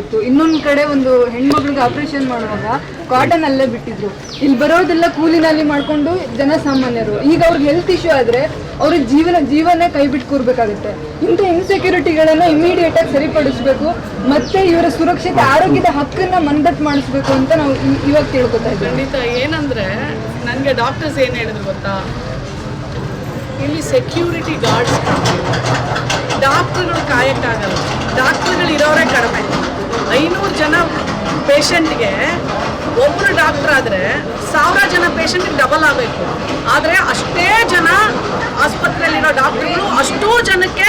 ಇತ್ತು ಇನ್ನೊಂದ್ ಕಡೆ ಒಂದು ಹೆಣ್ಮಕ್ಳಿಗೆ ಆಪರೇಷನ್ ಮಾಡುವಾಗ ಕಾಟನ್ ಅಲ್ಲೇ ಬಿಟ್ಟಿದ್ರು. ಇಲ್ಲಿ ಬರೋದೆಲ್ಲ ಕೂಲಿನಲ್ಲಿ ಮಾಡ್ಕೊಂಡು ಜನಸಾಮಾನ್ಯರು ಈಗ ಅವ್ರಿಗೆ ಹೆಲ್ತ್ ಇಶ್ಯೂ ಆದ್ರೆ ಅವ್ರ ಜೀವನ, ಜೀವನೇ ಕೈ ಬಿಟ್ಟು ಕೂರ್ಬೇಕಾಗುತ್ತೆ. ಇಂಥ ಇನ್ಸೆಕ್ಯೂರಿಟಿಗಳನ್ನ ಇಮಿಡಿಯೇಟ್ ಆಗಿ ಸರಿಪಡಿಸ್ಬೇಕು. ಮತ್ತೆ ಇವರ ಸುರಕ್ಷತೆ, ಆರೋಗ್ಯದ ಹಕ್ಕನ್ನ ಮಂದಟ್ ಮಾಡಿಸ್ಬೇಕು ಅಂತ ನಾವು ಇವಾಗ ಕೇಳ್ಕೊತಾ ಇದ್ದೀವಿ. ಖಂಡಿತ. ಏನಂದ್ರೆ ನನಗೆ ಡಾಕ್ಟರ್ಸ್ ಏನು ಹೇಳಿದ್ರು ಗೊತ್ತಾ? ಇಲ್ಲಿ ಸೆಕ್ಯೂರಿಟಿ ಗಾರ್ಡ್ಸ್ ಡಾಕ್ಟರ್ಗಳು ಕಾಯಕ್ಕಾಗಲ್ಲ. ಡಾಕ್ಟ್ರುಗಳು ಇರೋರೇ ಕಡಿಮೆ. ಐನೂರು ಜನ ಪೇಷಂಟ್ಗೆ ಒಬ್ಬರು ಡಾಕ್ಟರ್ ಆದರೆ ಸಾವಿರ ಜನ ಪೇಷಂಟ್ಗೆ ಡಬಲ್ ಆಗಬೇಕು. ಆದರೆ ಅಷ್ಟೇ ಜನ ಆಸ್ಪತ್ರೆಯಲ್ಲಿರೋ ಡಾಕ್ಟ್ರುಗಳು ಅಷ್ಟೂ ಜನಕ್ಕೆ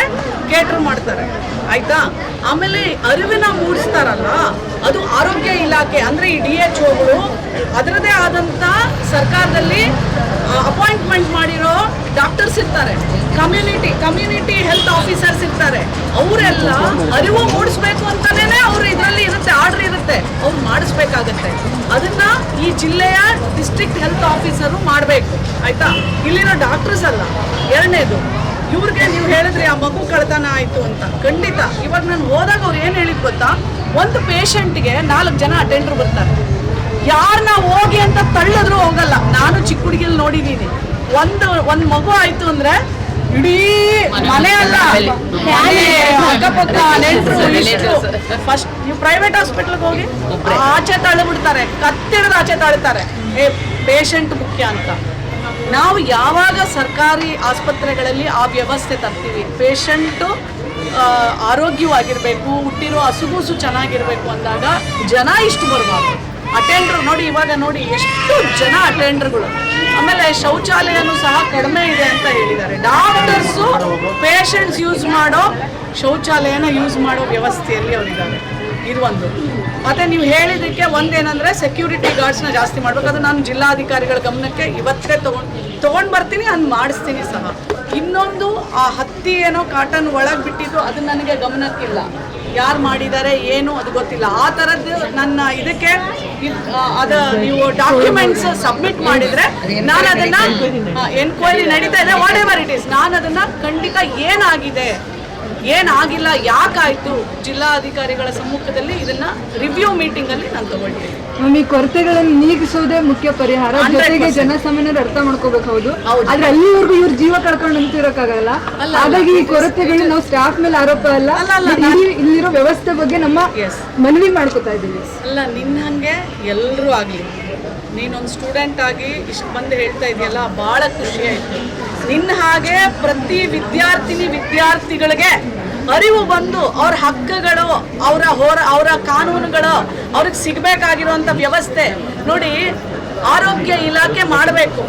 ಕೇಟರ್ ಮಾಡ್ತಾರೆ. ಆಯಿತಾ? ಆಮೇಲೆ ಅರಿವಿನ ಮೂಡಿಸ್ತಾರಲ್ಲ, ಅದು ಆರೋಗ್ಯ ಇಲಾಖೆ ಅಂದರೆ ಈ ಡಿ ಎಚ್ ಒಗಳು ಅದರದೇ ಆದಂಥ ಸರ್ಕಾರದಲ್ಲಿ ಅಪಾಯಿಂಟ್ಮೆಂಟ್ ಮಾಡಿರೋ ಡಾಕ್ಟರ್ಸ್ ಇರ್ತಾರೆ. ಕಮ್ಯುನಿಟಿ ಕಮ್ಯುನಿಟಿ ಹೆಲ್ತ್ ಆಫೀಸರ್ಸ್ ಇರ್ತಾರೆ. ಅವರೆಲ್ಲ ಅರಿವು ಮೂಡಿಸ್ಬೇಕು ಅಂತಾನೆ ಅವ್ರು ಇದರಲ್ಲಿ ಇರುತ್ತೆ ಆರ್ಡರ್ ಇರುತ್ತೆ. ಅವ್ರು ಮಾಡಿಸ್ಬೇಕಾಗತ್ತೆ. ಅದನ್ನ ಈ ಜಿಲ್ಲೆಯ ಡಿಸ್ಟ್ರಿಕ್ಟ್ ಹೆಲ್ತ್ ಆಫೀಸರು ಮಾಡಬೇಕು. ಆಯ್ತಾ? ಇಲ್ಲಿರೋ ಡಾಕ್ಟರ್ಸ್ ಅಲ್ಲ. ಎರಡನೇದು, ಇವ್ರಿಗೆ ನೀವು ಹೇಳಿದ್ರಿ ಆ ಮಗು ಕಳ್ತನ ಆಯಿತು ಅಂತ. ಖಂಡಿತ. ಇವಾಗ ನಾನು ಹೋದಾಗ ಅವ್ರು ಏನು ಹೇಳಿದ್ ಗೊತ್ತಾ? ಒಂದು ಪೇಷಂಟ್ಗೆ ನಾಲ್ಕು ಜನ ಅಟೆಂಡರ್ ಬರ್ತಾರೆ. ಯಾರನ್ನ ಹೋಗಿ ಅಂತ ತಳ್ಳಿದ್ರು ಹೋಗಲ್ಲ. ನೋಡಿದ್ದೀನಿ ಒಂದು ಒಂದು ಮಗು ಆಯ್ತು ಅಂದ್ರೆ ಇಡೀ ಮನೆ ಅಲ್ಲ. ಅಕ್ಕಪಕ್ಕ ನೆಂಟರು ಫಸ್ಟ್ ನೀವು ಪ್ರೈವೇಟ್ ಹಾಸ್ಪಿಟ್ಲ್ಗೆ ಹೋಗಿ ಆಚೆ ತಳ್ಳಿಬಿಡ್ತಾರೆ ಕತ್ತಿಡಿದು ಆಚೆ ತಳ್ತಾರೆ ಏ ಪೇಷಂಟ್ ಮುಖ್ಯ ಅಂತ. ನಾವು ಯಾವಾಗ ಸರ್ಕಾರಿ ಆಸ್ಪತ್ರೆಗಳಲ್ಲಿ ಆ ವ್ಯವಸ್ಥೆ ತರ್ತೀವಿ? ಪೇಷಂಟು ಆರೋಗ್ಯವಾಗಿರಬೇಕು ಹುಟ್ಟಿರೋ ಹಸುಗೂಸು ಚೆನ್ನಾಗಿರಬೇಕು ಅಂದಾಗ ಜನ ಇಷ್ಟು ಬರಬಾರ್ದು. ಅಟೆಂಡ್ರು ನೋಡಿ, ಇವಾಗ ನೋಡಿ, ಎಷ್ಟು ಜನ ಅಟೆಂಡರ್ಗಳು ಆಮೇಲೆ ಶೌಚಾಲಯನೂ ಸಹ ಕಡಿಮೆ ಇದೆ ಅಂತ ಹೇಳಿದ್ದಾರೆ. ಡಾಕ್ಟರ್ಸು ಪೇಷಂಟ್ಸ್ ಯೂಸ್ ಮಾಡೋ ಶೌಚಾಲಯನ ಯೂಸ್ ಮಾಡೋ ವ್ಯವಸ್ಥೆಯಲ್ಲಿ ಅವರಿದ್ದಾರೆ. ಇದು ಒಂದು. ಮತ್ತೆ ನೀವು ಹೇಳಿದ್ದಕ್ಕೆ ಒಂದೇನಂದ್ರೆ ಸೆಕ್ಯೂರಿಟಿ ಗಾರ್ಡ್ಸ್ನ ಜಾಸ್ತಿ ಮಾಡ್ಬೇಕು. ಅದು ನಾನು ಜಿಲ್ಲಾಧಿಕಾರಿಗಳ ಗಮನಕ್ಕೆ ಇವತ್ತೇ ತಗೊಂಡ್ ತಗೊಂಡ್ ಬರ್ತೀನಿ, ಅದ್ ಮಾಡಿಸ್ತೀನಿ ಸಹ. ಇನ್ನೊಂದು ಆ ಹತ್ತಿ ಏನೋ ಕಾಟನ್ ಒಳಗೆ ಬಿಟ್ಟಿದ್ದು, ಅದು ನನಗೆ ಗಮನಕ್ಕಿಲ್ಲ. ಯಾರು ಮಾಡಿದ್ದಾರೆ, ಏನು, ಅದು ಗೊತ್ತಿಲ್ಲ. ಆ ಥರದ್ದು ನನ್ನ ಇದಕ್ಕೆ ಅದು ನೀವು ಡಾಕ್ಯುಮೆಂಟ್ಸ್ ಸಬ್ಮಿಟ್ ಮಾಡಿದ್ರೆ ನಾನು ಅದನ್ನ ಎನ್ಕ್ವೈರಿ ನಡೀತಾ ಇದೆ ವಾಟ್ ಎವರ್ ಇಟ್ ಇಸ್ ನಾನು ಅದನ್ನ ಖಂಡಿತ ಏನಾಗಿದೆ ಏನಾಗಿಲ್ಲ ಯಾಕಾಯ್ತು? ಜಿಲ್ಲಾಧಿಕಾರಿಗಳ ಸಮ್ಮುಖದಲ್ಲಿ ಇದನ್ನ ರಿವ್ಯೂ ಮೀಟಿಂಗ್ ಅಲ್ಲಿ ನಾನು ತಗೊಳ್ತೀನಿ. ಮ್ಯಾಮ್ ಈ ಕೊರತೆಗಳನ್ನು ನೀಗಿಸೋದೇ ಮುಖ್ಯ ಪರಿಹಾರ. 100% ಜೊತೆಗೆ ಜನಸಾಮಾನ್ಯರು ಅರ್ಥ ಮಾಡ್ಕೋಬೇಕು ಹೌದು. ಆದ್ರೆ ಅಲ್ಲಿವರೆಗೂ ಇವ್ರ ಜೀವ ಕಳ್ಕೊಂಡು ನಿಂತಿರೋಕ್ಕಾಗಲ್ಲ. ಹಾಗಾಗಿ ಈ ಕೊರತೆಗಳು ನಾವು ಸ್ಟಾಫ್ ಮೇಲೆ ಆರೋಪ ಅಲ್ಲ. ಇಲ್ಲಿರೋ ವ್ಯವಸ್ಥೆ ಬಗ್ಗೆ ನಮ್ಮ. ಮನವಿ ಮಾಡ್ಕೊತಾ ಇದ್ದೀವಿ. ಅಲ್ಲ ನಿನ್ನ ಹಂಗೆ ಎಲ್ಲರೂ ಆಗಲಿ. ನೀನೊಂದು ಸ್ಟೂಡೆಂಟ್ ಆಗಿ ಇಷ್ಟು ಬಂದು ಹೇಳ್ತಾ ಇದೆಯಲ್ಲ ಭಾಳ ಖುಷಿ ಆಯಿತು. ನಿನ್ನ ಹಾಗೆ ಪ್ರತಿ ವಿದ್ಯಾರ್ಥಿನಿ ವಿದ್ಯಾರ್ಥಿಗಳಿಗೆ ಅರಿವು ಬಂದು ಅವ್ರ ಹಕ್ಕುಗಳು ಅವರ ಹೋರ ಅವರ ಕಾನೂನುಗಳು ಅವ್ರಿಗೆ ಸಿಗಬೇಕಾಗಿರುವಂಥ ವ್ಯವಸ್ಥೆ ನೋಡಿ ಆರೋಗ್ಯ ಇಲಾಖೆ ಮಾಡಬೇಕು.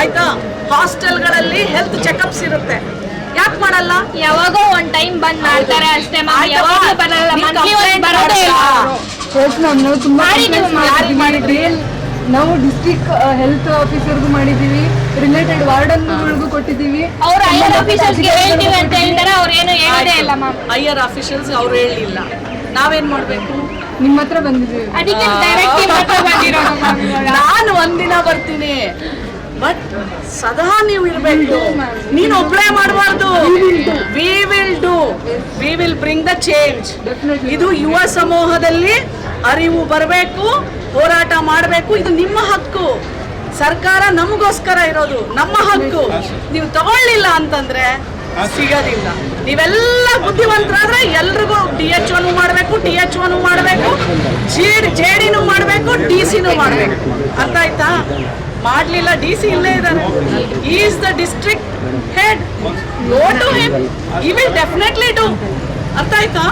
ಆಯ್ತಾ? ಹಾಸ್ಟೆಲ್ಗಳಲ್ಲಿ ಹೆಲ್ತ್ ಚೆಕಪ್ಸ್ ಇರುತ್ತೆ. ಯಾಕೆ ಮಾಡಲ್ಲ? ಯಾವಾಗೋ ಒಂದ್ ಟೈಮ್ ಬಂದ್ ಮಾಡ್ತಾರೆ ಅಷ್ಟೇ ಬರಲ್ಲ ನೀವ್ ನಾವು ಡಿಸ್ಟ್ರಿಕ್ಟ್ ಹೆಲ್ತ್ ಆಫೀಸರ್ಗೂ ಮಾಡಿದೀವಿ ರಿಲೇಟೆಡ್ ವಾರ್ಡನ್ಗಳಿಗೂ ಕೊಟ್ಟಿದ್ದೀವಿ. ಅವ್ರ ಐಆರ್ ಆಫೀಸರ್ಸ್ಗೆ ಹೇಳ್ತೀವಿ ಅಂತ ಹೇಳ್ತಾರೆ ಅವ್ರು ಏನು ಹೇಳೋದೇ ಇಲ್ಲ ಮ್ಯಾಮ್. ಐಆರ್ ಆಫೀಸರ್ಸ್ ಅವ್ರು ಹೇಳಲಿಲ್ಲ. ನಾವೇನ್ ಮಾಡಬೇಕು? ನಿಮ್ಮ ಹತ್ರ ಬಂದಿದ್ದೀವಿ. ಅದಕ್ಕೆ ಡೈರೆಕ್ಟ್ ಬಂದಿರೋದು ಮ್ಯಾಮ್ ಇವಾಗ. ನಾನು ಒಂದಿನ ಬರ್ತೀನಿ. ಬಟ್ ಸದಾ ನೀವು ಇರಬೇಕು. ನೀನು ಒಬ್ಳೇ ಮಾಡಬಾರ್ದು. We will do we will bring the change ಇದು ಯುವ ಸಮೂಹದಲ್ಲಿ ಅರಿವು ಬರಬೇಕು. ಹೋರಾಟ ಮಾಡಬೇಕು, ಇದು ನಿಮ್ಮ ಹಕ್ಕು. ಸರ್ಕಾರ ನಮಗೋಸ್ಕರ ಇರೋದು ನಮ್ಮ ಹಕ್ಕು. ನೀವು ತಗೊಳ್ಳಿಲ್ಲ ಅಂತಂದ್ರೆ ಸಿಗೋದಿಲ್ಲ. ನೀವೆಲ್ಲ ಬುದ್ಧಿವಂತರಾದ್ರೆ ಎಲ್ರಿಗೂ ಡಿ ಎಚ್ ಒನು ಮಾಡಬೇಕು, ಡಿ ಎಚ್ ಒನು ಮಾಡಬೇಕು ಜಿ ಡಿನೂ ಮಾಡಬೇಕು, ಡಿ ಸಿನೂ ಮಾಡಬೇಕು. ಅರ್ಥ ಆಯ್ತಾ? ಮಾಡಲಿಲ್ಲ, ಡಿ ಸಿ ಇಲ್ಲೇ ಇದ್ದಾರೆ. Is the district head go to him he will definitely do ಅರ್ಥ ಆಯ್ತಾ?